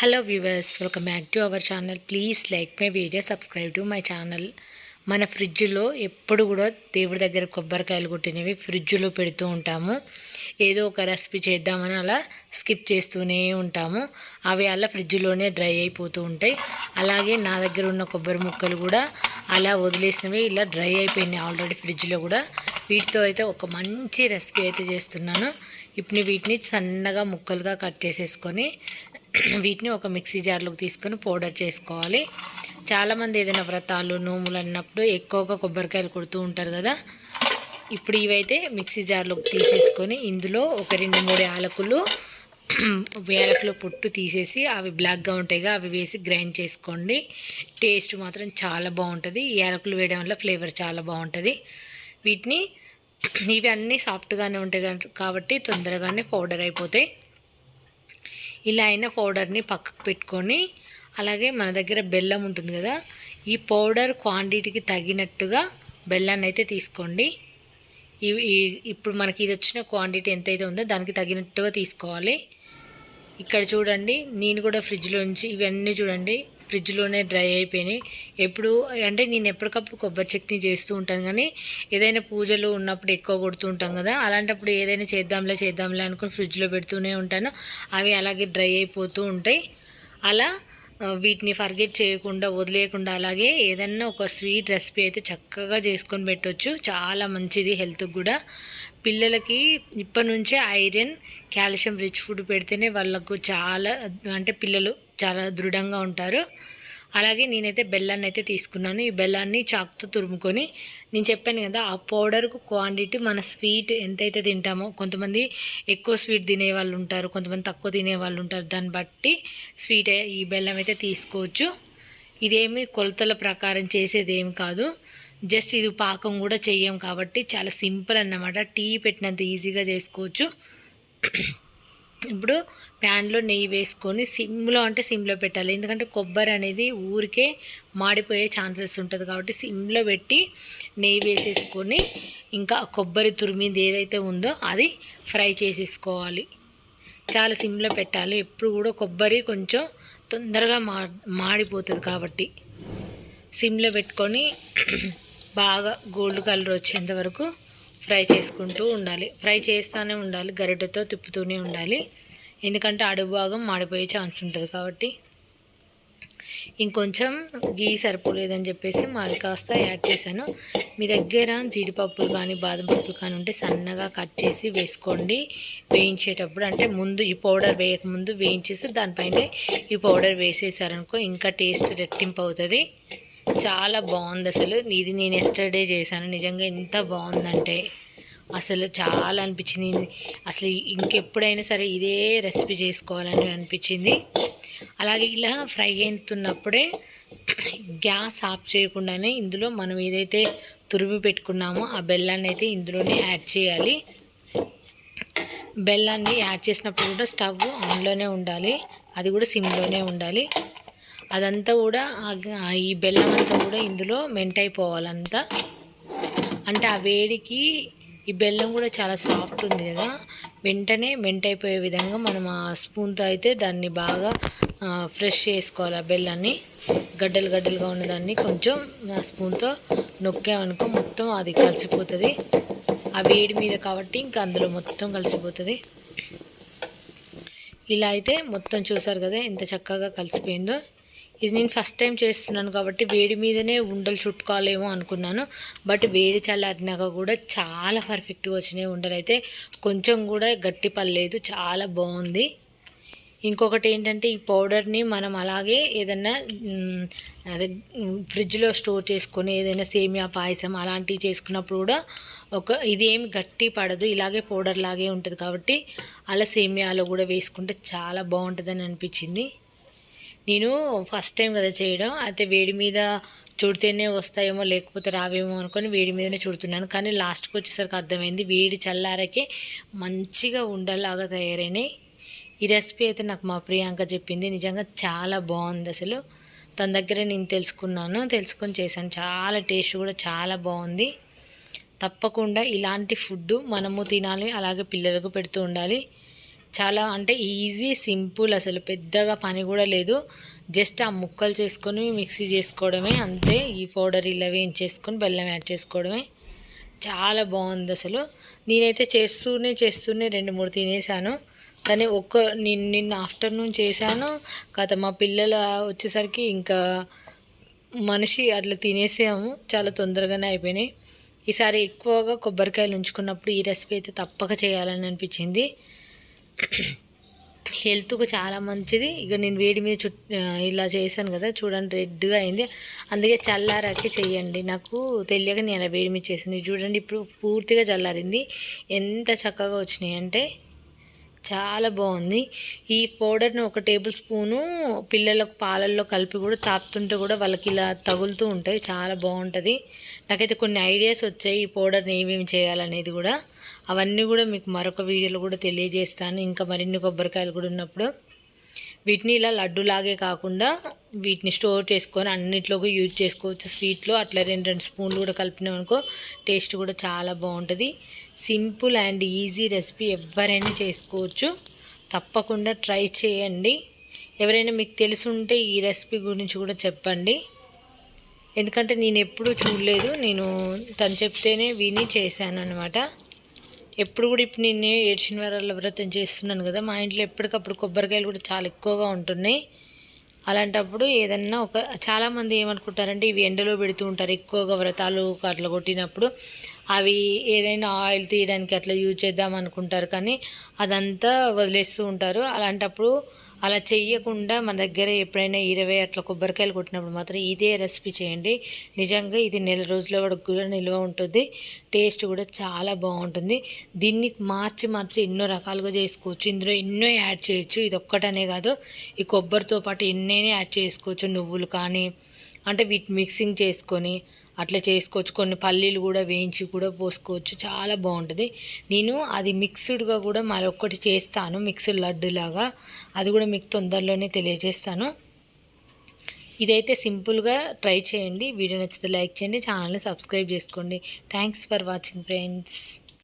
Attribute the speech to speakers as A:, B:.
A: Hello viewers welcome back to our channel please like my video subscribe to my channel మన ఫ్రిడ్జ్లో ఎప్పుడు కూడా దేవుడి దగ్గర కొబ్బరికాయలు కొట్టినవి ఫ్రిడ్జ్లో పెడుతూ ఉంటాము. ఏదో ఒక రెసిపీ చేద్దామని అలా స్కిప్ చేస్తూనే ఉంటాము. అవి అలా ఫ్రిడ్జ్లోనే డ్రై అయిపోతూ ఉంటాయి. అలాగే నా దగ్గర ఉన్న కొబ్బరి ముక్కలు కూడా అలా వదిలేసినవి ఇలా డ్రై అయిపోయినాయి ఆల్రెడీ ఫ్రిడ్జ్లో కూడా. వీటితో అయితే ఒక మంచి రెసిపీ అయితే చేస్తున్నాను. ఇప్పుడు వీటిని సన్నగా ముక్కలుగా కట్ చేసేసుకొని వీటిని ఒక మిక్సీ జార్లోకి తీసుకొని పౌడర్ చేసుకోవాలి. చాలామంది ఏదైనా వ్రతాలు నోములు అన్నప్పుడు ఎక్కువగా కొబ్బరికాయలు కొడుతూ ఉంటారు కదా. ఇప్పుడు ఇవైతే మిక్సీ జార్లోకి తీసేసుకొని ఇందులో ఒక రెండు మూడు యాలకులు యాలకులు పొట్టు తీసేసి అవి బ్లాక్గా ఉంటాయిగా అవి వేసి గ్రైండ్ చేసుకోండి. టేస్ట్ మాత్రం చాలా బాగుంటుంది. ఈ యాలకులు వేయడం వల్ల ఫ్లేవర్ చాలా బాగుంటుంది. వీటిని ఇవి అన్నీ సాఫ్ట్గానే ఉంటాయి కాబట్టి తొందరగానే పౌడర్ అయిపోతాయి. ఇలా అయిన పౌడర్ని పక్కకు పెట్టుకొని అలాగే మన దగ్గర బెల్లం ఉంటుంది కదా ఈ పౌడర్ క్వాంటిటీకి తగినట్టుగా బెల్లాన్ని అయితే తీసుకోండి. ఇవి ఇప్పుడు మనకి ఇది వచ్చిన క్వాంటిటీ ఎంతైతే ఉందో దానికి తగినట్టుగా తీసుకోవాలి. ఇక్కడ చూడండి నేను కూడా ఫ్రిడ్జ్లో నుంచి ఇవన్నీ చూడండి ఫ్రిడ్జ్లోనే డ్రై అయిపోయినాయి. ఎప్పుడు అంటే నేను ఎప్పటికప్పుడు కొబ్బరి చట్నీ చేస్తూ ఉంటాను కానీ ఏదైనా పూజలు ఉన్నప్పుడు ఎక్కువ కొడుతూ ఉంటాం కదా అలాంటప్పుడు ఏదైనా చేద్దాంలే చేద్దాంలే అనుకుని ఫ్రిడ్జ్లో పెడుతూనే ఉంటాను. అవి అలాగే డ్రై అయిపోతూ ఉంటాయి. అలా వీటిని ఫర్గెట్ చేయకుండా వదిలేయకుండా అలాగే ఏదన్నా ఒక స్వీట్ రెసిపీ అయితే చక్కగా చేసుకొని పెట్టవచ్చు చాలా మంచిది హెల్త్కి కూడా. పిల్లలకి ఇప్పటి నుంచే ఐరన్ కాల్షియం రిచ్ ఫుడ్ పెడితేనే వాళ్ళకు చాలా అంటే పిల్లలు చాలా దృఢంగా ఉంటారు. అలాగే నేనైతే బెల్లాన్ని అయితే తీసుకున్నాను. ఈ బెల్లాన్ని చాకుతో తురుముకొని నేను చెప్పాను కదా ఆ పౌడర్కు క్వాంటిటీ మన స్వీట్ ఎంతైతే తింటామో కొంతమంది ఎక్కువ స్వీట్ తినే వాళ్ళు ఉంటారు కొంతమంది తక్కువ తినే వాళ్ళు ఉంటారు. దాన్ని బట్టి స్వీట్ ఈ బెల్లం అయితే తీసుకోవచ్చు. ఇదేమి కొలతల ప్రకారం చేసేది ఏం కాదు. జస్ట్ ఇది పాకం కూడా చెయ్యం కాబట్టి చాలా సింపుల్ అన్నమాట. టీ పెట్టినంత ఈజీగా చేసుకోవచ్చు. ఇప్పుడు ప్యాన్లో నెయ్యి వేసుకొని సిమ్లో అంటే సిమ్లో పెట్టాలి. ఎందుకంటే కొబ్బరి అనేది ఊరికే మాడిపోయే ఛాన్సెస్ ఉంటుంది కాబట్టి సిమ్లో పెట్టి నెయ్యి వేసేసుకొని ఇంకా కొబ్బరి తురిమింది ఏదైతే ఉందో అది ఫ్రై చేసేసుకోవాలి. చాలా సిమ్లో పెట్టాలి. ఎప్పుడు కూడా కొబ్బరి కొంచెం తొందరగా మా మాడిపోతుంది కాబట్టి సిమ్లో పెట్టుకొని బాగా గోల్డ్ కలర్ వచ్చేంత వరకు ఫ్రై చేసుకుంటూ ఉండాలి. ఫ్రై చేస్తూనే ఉండాలి. గరిటెతో తిప్పుతూనే ఉండాలి. ఎందుకంటే అడుగు భాగం మాడిపోయే ఛాన్స్ ఉంటుంది కాబట్టి. ఇంకొంచెం గీ సరిపోలేదని చెప్పేసి మరి కాస్త యాడ్ చేశాను. మీ దగ్గర జీడిపప్పులు కానీ బాదం పప్పులు కానీ ఉంటే సన్నగా కట్ చేసి వేసుకోండి. వేయించేటప్పుడు అంటే ముందు ఈ పౌడర్ వేయకముందు వేయించేసి దానిపైన ఈ పౌడర్ వేసేసారనుకో ఇంకా టేస్ట్ రెట్టింపు అవుతుంది. చాలా బాగుంది అసలు. ఇది నేను ఎస్టర్డే చేశాను. నిజంగా ఎంత బాగుందంటే అసలు చాలా అనిపించింది. అసలు ఇంకెప్పుడైనా సరే ఇదే రెసిపీ చేసుకోవాలని అనిపించింది. అలాగే ఇలా ఫ్రై అవుతున్నప్పుడే గ్యాస్ ఆఫ్ చేయకుండానే ఇందులో మనం ఏదైతే తురిమి పెట్టుకున్నామో ఆ బెల్లాన్ని అయితే ఇందులోనే యాడ్ చేయాలి. బెల్లాన్ని యాడ్ చేసినప్పుడు కూడా స్టవ్ ఆన్లోనే ఉండాలి. అది కూడా సిమ్లోనే ఉండాలి. అదంతా కూడా ఈ బెల్లం అంతా కూడా ఇందులో మెంటైపోవాలంతా అంటే ఆ వేడికి ఈ బెల్లం కూడా చాలా సాఫ్ట్ ఉంది కదా. వెంటనే మెంటైపోయే విధంగా మనం ఆ స్పూన్తో అయితే దాన్ని బాగా ఫ్రెష్ చేసుకోవాలి ఆ బెల్లాన్ని. గడ్డలు గడ్డలుగా ఉన్నదాన్ని కొంచెం ఆ స్పూన్తో నొక్కామనుకో మొత్తం అది కలిసిపోతుంది. ఆ వేడి మీద కాబట్టి ఇంకా అందులో మొత్తం కలిసిపోతుంది. ఇలా అయితే మొత్తం చూసారు కదా ఎంత చక్కగా కలిసిపోయిందో. ఇది నేను ఫస్ట్ టైం చేస్తున్నాను కాబట్టి వేడి మీదనే ఉండలు చుట్టుకోవాలేమో అనుకున్నాను. బట్ వేడి చల్లారినాక కూడా చాలా పర్ఫెక్ట్గా వచ్చినాయి ఉండలు. అయితే కొంచెం కూడా గట్టి పడలేదు చాలా బాగుంది. ఇంకొకటి ఏంటంటే ఈ పౌడర్ని మనం అలాగే ఏదన్నా అదే ఫ్రిడ్జ్లో స్టోర్ చేసుకొని ఏదైనా సేమియా పాయసం అలాంటివి చేసుకున్నప్పుడు కూడా ఒక ఇది గట్టి పడదు ఇలాగే పౌడర్ లాగే ఉంటుంది కాబట్టి అలా సేమియాలో కూడా వేసుకుంటే చాలా బాగుంటుందని అనిపించింది. నేను ఫస్ట్ టైం కదా చేయడం. అయితే వేడి మీద చుడితేనే వస్తాయేమో లేకపోతే రావేమో అనుకొని వేడి మీదనే చుడుతున్నాను. కానీ లాస్ట్కి వచ్చేసరికి అర్థమైంది వేడి చల్లారకే మంచిగా ఉండలాగా తయారైనాయి. ఈ రెసిపీ అయితే నాకు మా ప్రియాంక చెప్పింది. నిజంగా చాలా బాగుంది అసలు. తన దగ్గర నేను తెలుసుకున్నాను. తెలుసుకొని చేశాను. చాలా టేస్ట్ కూడా చాలా బాగుంది. తప్పకుండా ఇలాంటి ఫుడ్ మనము తినాలి అలాగే పిల్లలకు పెడుతూ ఉండాలి. చాలా అంటే ఈజీ సింపుల్ అసలు పెద్దగా పని కూడా లేదు. జస్ట్ ఆ ముక్కలు చేసుకొని మిక్సీ చేసుకోవడమే అంతే. ఈ పౌడర్ ఇలా వేయించేసుకొని బెల్లం యాడ్ చేసుకోవడమే. చాలా బాగుంది అసలు. నేనైతే చేస్తూనే చేస్తూనే రెండు మూడు తినేసాను. కానీ ఒక్క నిన్న నిన్న ఆఫ్టర్నూన్ చేశాను. కాత మా పిల్లలు వచ్చేసరికి ఇంకా మనిషి అట్లా తినేసాము. చాలా తొందరగానే అయిపోయినాయి. ఈసారి ఎక్కువగా కొబ్బరికాయలు ఉంచుకున్నప్పుడు ఈ రెసిపీ అయితే తప్పక చేయాలని అనిపించింది. హెల్త్కు చాలా మంచిది. ఇక నేను వేడి మీద చుట్ ఇలా చేశాను కదా చూడండి రెడ్గా అయింది. అందుకే చల్లారాకే చెయ్యండి. నాకు తెలియక నేను అలా వేడి మీద చేసింది చూడండి ఇప్పుడు పూర్తిగా చల్లారింది. ఎంత చక్కగా వచ్చినాయి అంటే చాలా బాగుంది. ఈ పౌడర్ని ఒక టేబుల్ స్పూను పిల్లలకు పాలల్లో కలిపి కూడా తాపుతుంటే కూడా వాళ్ళకి ఇలా తగులుతూ ఉంటాయి. చాలా బాగుంటుంది. నాకైతే కొన్ని ఐడియాస్ వచ్చాయి ఈ పౌడర్ని ఏమేమి చేయాలనేది కూడా. అవన్నీ కూడా మీకు మరొక వీడియోలో కూడా తెలియజేస్తాను. ఇంకా మరిన్ని కొబ్బరికాయలు కూడా ఉన్నప్పుడు. వీటిని ఇలా లడ్డులాగే కాకుండా వీటిని స్టోర్ చేసుకొని అన్నిట్లోకి యూజ్ చేసుకోవచ్చు. స్వీట్లో అట్లా రెండు రెండు స్పూన్లు కూడా కలిపినాం అనుకో టేస్ట్ కూడా చాలా బాగుంటుంది. సింపుల్ అండ్ ఈజీ రెసిపీ ఎవరైనా చేసుకోవచ్చు. తప్పకుండా ట్రై చేయండి. ఎవరైనా మీకు తెలిసి ఉంటే ఈ రెసిపీ గురించి కూడా చెప్పండి. ఎందుకంటే నేను ఎప్పుడూ చూడలేదు. నేను తను చెప్తేనే విని చేశాను అనమాట ఎప్పుడు కూడా ఇప్పుడు నేను ఏడ్చిన వారాల వ్రతం చేస్తున్నాను కదా మా ఇంట్లో ఎప్పటికప్పుడు కొబ్బరికాయలు కూడా చాలా ఎక్కువగా ఉంటున్నాయి. అలాంటప్పుడు ఏదన్నా ఒక చాలామంది ఏమనుకుంటారంటే ఇవి ఎండలో పెడుతూ ఉంటారు ఎక్కువగా వ్రతాలు అట్లా కొట్టినప్పుడు. అవి ఏదైనా ఆయిల్ తీయడానికి అట్లా యూజ్ చేద్దాం అనుకుంటారు కానీ అదంతా వదిలేస్తూ ఉంటారు. అలాంటప్పుడు అలా చెయ్యకుండా మన దగ్గర ఎప్పుడైనా ఇరవై అట్లా కొబ్బరికాయలు కొట్టినప్పుడు మాత్రం ఇదే రెసిపీ చేయండి. నిజంగా ఇది నెల రోజుల వరకు కూడా నిల్వ ఉంటుంది. టేస్ట్ కూడా చాలా బాగుంటుంది. దీన్ని మార్చి మార్చి ఎన్నో రకాలుగా చేసుకోవచ్చు. ఇందులో ఎన్నో యాడ్ చేయొచ్చు. ఇది ఒక్కటనే కాదు. ఈ కొబ్బరితో పాటు ఎన్నైనా యాడ్ చేసుకోవచ్చు. నువ్వులు కానీ అంటే వీటి మిక్సింగ్ చేసుకొని అట్లా చేసుకోవచ్చు. కొన్ని పల్లీలు కూడా వేయించి కూడా పోసుకోవచ్చు. చాలా బాగుంటుంది. నేను అది మిక్స్డ్గా కూడా మరొకటి చేస్తాను. మిక్స్డ్ లడ్డులాగా అది కూడా మీకు తొందరలోనే తెలియజేస్తాను. ఇదైతే సింపుల్గా ట్రై చేయండి. వీడియో నచ్చితే లైక్ చేయండి. ఛానల్ని సబ్స్క్రైబ్ చేసుకోండి. Thanks for watching friends